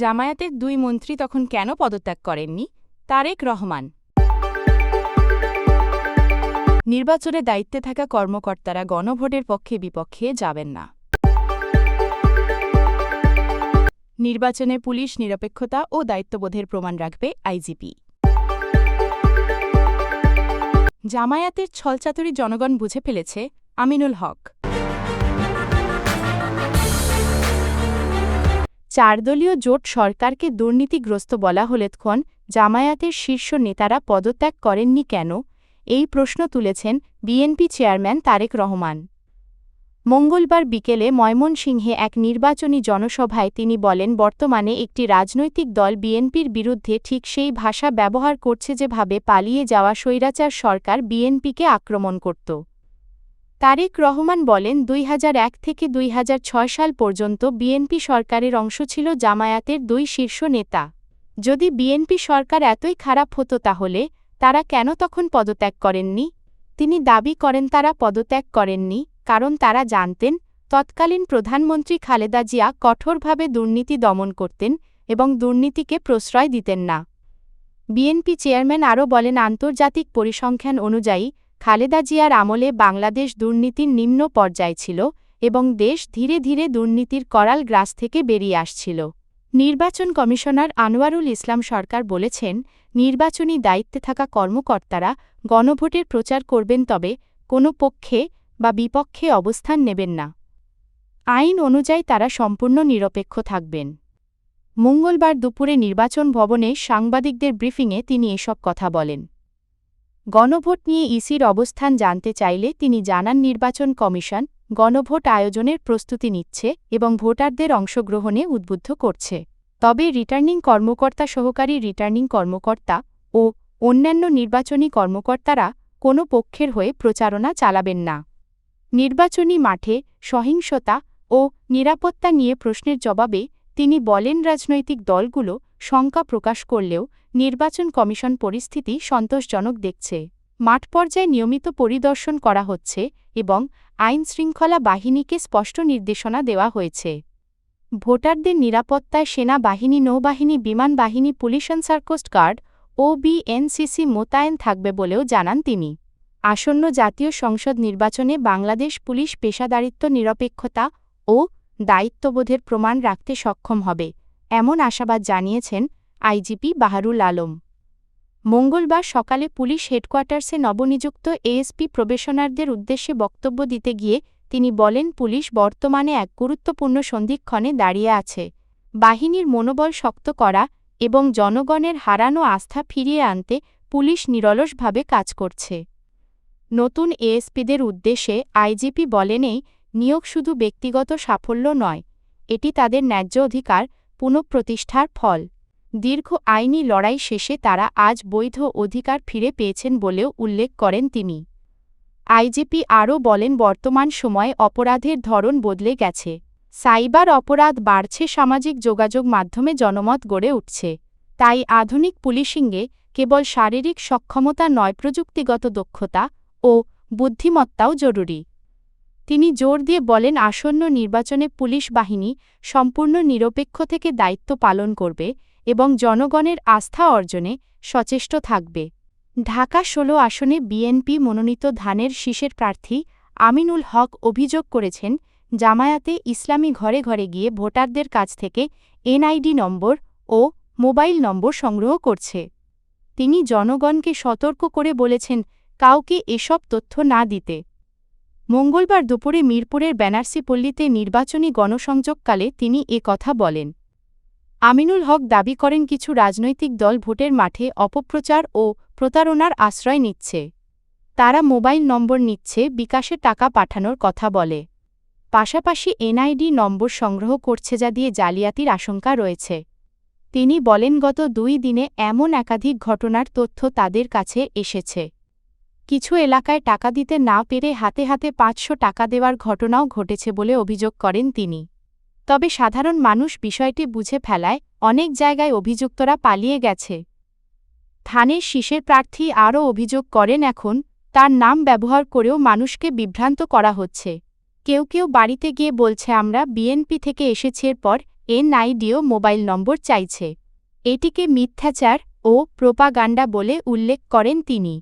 জামায়াতের দুই মন্ত্রী তখন কেন পদত্যাগ করেননি? তারেক রহমান। নির্বাচনে দায়িত্বে থাকা কর্মকর্তারা গণভোটের পক্ষে বিপক্ষে যাবেন না। নির্বাচনে পুলিশ নিরপেক্ষতা ও দায়িত্ববোধের প্রমাণ রাখবে আইজিপি। জামায়াতের ছলচাতুরি জনগণ বুঝে ফেলেছে আমিনুল হক। চারদলীয় জোট সরকারকে দুর্নীতিগ্রস্ত বলা হলেতক্ষণ জামায়াতের শীর্ষ নেতারা পদত্যাগ করেননি কেন? এই প্রশ্ন তুলেছেন বিএনপি চেয়ারম্যান তারেক রহমান। মঙ্গলবার বিকেলে ময়মনসিংহে এক নির্বাচনী জনসভায় তিনি বলেন, বর্তমানে একটি রাজনৈতিক দল বিএনপির বিরুদ্ধে ঠিক সেই ভাষা ব্যবহার করছে যেভাবে পালিয়ে যাওয়া স্বৈরাচার সরকার বিএনপিকে আক্রমণ করত। তারেক রহমান বলেন, দুই হাজার এক থেকে দুই হাজার ছয় সাল পর্যন্ত বিএনপি সরকারের অংশ ছিল জামায়াতের দুই শীর্ষ নেতা। যদি বিএনপি সরকার এতই খারাপ হতো তাহলে, তারা কেন তখন পদত্যাগ করেননি? তিনি দাবি করেন, তারা পদত্যাগ করেননি, কারণ তারা জানতেন, তৎকালীন প্রধানমন্ত্রী খালেদা জিয়া কঠোরভাবে দুর্নীতি দমন করতেন এবং দুর্নীতিকে প্রশ্রয় দিতেন না। বিএনপি চেয়ারম্যান আরও বলেন, আন্তর্জাতিক পরিসংখ্যান অনুযায়ী খালেদা জিয়ার আমলে বাংলাদেশ দুর্নীতির নিম্ন পর্যায়ে ছিল এবং দেশ ধীরে ধীরে দুর্নীতির করাল গ্রাস থেকে বেরিয়ে আসছিল। নির্বাচন কমিশনার আনোয়ারুল ইসলাম সরকার বলেছেন, নির্বাচনী দায়িত্বে থাকা কর্মকর্তারা গণভোটের প্রচার করবেন তবে কোনো পক্ষে বা বিপক্ষে অবস্থান নেবেন না। আইন অনুযায়ী তারা সম্পূর্ণ নিরপেক্ষ থাকবেন। মঙ্গলবার দুপুরে নির্বাচন ভবনে সাংবাদিকদের ব্রিফিংয়ে তিনি এসব কথা বলেন। গণভোট নিয়ে ইসির অবস্থান জানতে চাইলে তিনি জানান নির্বাচন কমিশন গণভোট আয়োজনের প্রস্তুতি নিচ্ছে এবং ভোটারদের অংশগ্রহণে উদ্বুদ্ধ করছে। তবে রিটার্নিং কর্মকর্তা সহকারী রিটার্নিং কর্মকর্তা ও অন্যান্য নির্বাচনী কর্মকর্তারা কোনো পক্ষের হয়ে প্রচারণা চালাবেন না। নির্বাচনী মাঠে সহিংসতা ও নিরাপত্তা নিয়ে প্রশ্নের জবাবে তিনি বলেন, রাজনৈতিক দলগুলো শঙ্কা প্রকাশ করলেও নির্বাচন কমিশন পরিস্থিতি সন্তোষজনক দেখছে। মাঠ পর্যায়ে নিয়মিত পরিদর্শন করা হচ্ছে এবং আইন শৃঙ্খলা বাহিনীকে স্পষ্ট নির্দেশনা দেওয়া হয়েছে। ভোটারদের নিরাপত্তায় সেনা বাহিনী, নৌবাহিনী, বিমান বাহিনী, পুলিশ অ্যান্ড সার্কোস্ট গার্ড ও বিএনসিসি মোতায়েন থাকবে বলেও জানান তিনি। আসন্ন জাতীয় সংসদ নির্বাচনে বাংলাদেশ পুলিশ পেশাদারিত্ব, নিরপেক্ষতা ও দায়িত্ববোধের প্রমাণ রাখতে সক্ষম হবে, এমন আশাবাদ জানিয়েছেন আইজিপি বাহারুল আলম। মঙ্গলবার সকালে পুলিশ হেডকোয়ার্টার্সে নবনিযুক্ত এএসপি প্রবেশনারদের উদ্দেশ্যে বক্তব্য দিতে গিয়ে তিনি বলেন, পুলিশ বর্তমানে এক গুরুত্বপূর্ণ সন্ধিক্ষণে দাঁড়িয়ে আছে। বাহিনীর মনোবল শক্ত করা এবং জনগণের হারানো আস্থা ফিরিয়ে আনতে পুলিশ নিরলসভাবে কাজ করছে। নতুন এএসপিদের উদ্দেশ্যে আইজিপি বলেন, এই নিয়োগ শুধু ব্যক্তিগত সাফল্য নয়, এটি তাদের ন্যায্য অধিকার, পুনঃপ্রতিষ্ঠার ফল। দীর্ঘ আইনি লড়াই শেষে তারা আজ বৈধ অধিকার ফিরে পেয়েছেন বলেও উল্লেখ করেন তিনি। আইজিপি আরও বলেন, বর্তমান সময়ে অপরাধের ধরন বদলে গেছে। সাইবার অপরাধ বাড়ছে, সামাজিক যোগাযোগ মাধ্যমে জনমত গড়ে উঠছে। তাই আধুনিক পুলিশিংয়ে কেবল শারীরিক সক্ষমতা নয়, প্রযুক্তিগত দক্ষতা ও বুদ্ধিমত্তাও জরুরি। তিনি জোর দিয়ে বলেন, আসন্ন নির্বাচনে পুলিশ বাহিনী সম্পূর্ণ নিরপেক্ষ থেকে দায়িত্ব পালন করবে এবং জনগণের আস্থা অর্জনে সচেষ্ট থাকবে। ঢাকা ষোলো আসনে বিএনপি মনোনীত ধানের শীষের প্রার্থী আমিনুল হক অভিযোগ করেছেন, জামায়াতে ইসলামী ঘরে ঘরে গিয়ে ভোটারদের কাছ থেকে এনআইডি নম্বর ও মোবাইল নম্বর সংগ্রহ করছে। তিনি জনগণকে সতর্ক করে বলেছেন, কাউকে এসব তথ্য না দিতে। মঙ্গলবার দুপুরে মিরপুরের ব্যানার্সি পল্লীতে নির্বাচনী গণসংযোগকালে তিনি এ কথা বলেন। আমিনুল হক দাবি করেন কিছু রাজনৈতিক দল ভোটের মাঠে অপপ্রচার ও প্রতারণার আশ্রয় নিচ্ছে। তারা মোবাইল নম্বর নিচ্ছে, বিকাশে টাকা পাঠানোর কথা বলে। পাশাপাশি এনআইডি নম্বর সংগ্রহ করছে যা দিয়ে জালিয়াতির আশঙ্কা রয়েছে। তিনি বলেন, গত দুই দিনে এমন একাধিক ঘটনার তথ্য তাদের কাছে এসেছে। কিছু এলাকায় টাকা দিতে না পেরে হাতে হাতে পাঁচশো টাকা দেওয়ার ঘটনাও ঘটেছে বলে অভিযোগ করেন তিনি। তবে সাধারণ মানুষ বিষয়টি বুঝে ফেলায় অনেক জায়গায় অভিযুক্তরা পালিয়ে গেছে। থানের শীষের প্রার্থী আরও অভিযোগ করেন এখন, তার নাম ব্যবহার করেও মানুষকে বিভ্রান্ত করা হচ্ছে। কেউ কেউ বাড়িতে গিয়ে বলছে, আমরা বিএনপি থেকে এসেছি, এরপর এনআইডিও মোবাইল নম্বর চাইছে। এটিকে মিথ্যাচার ও প্রোপাগান্ডা বলে উল্লেখ করেন তিনি।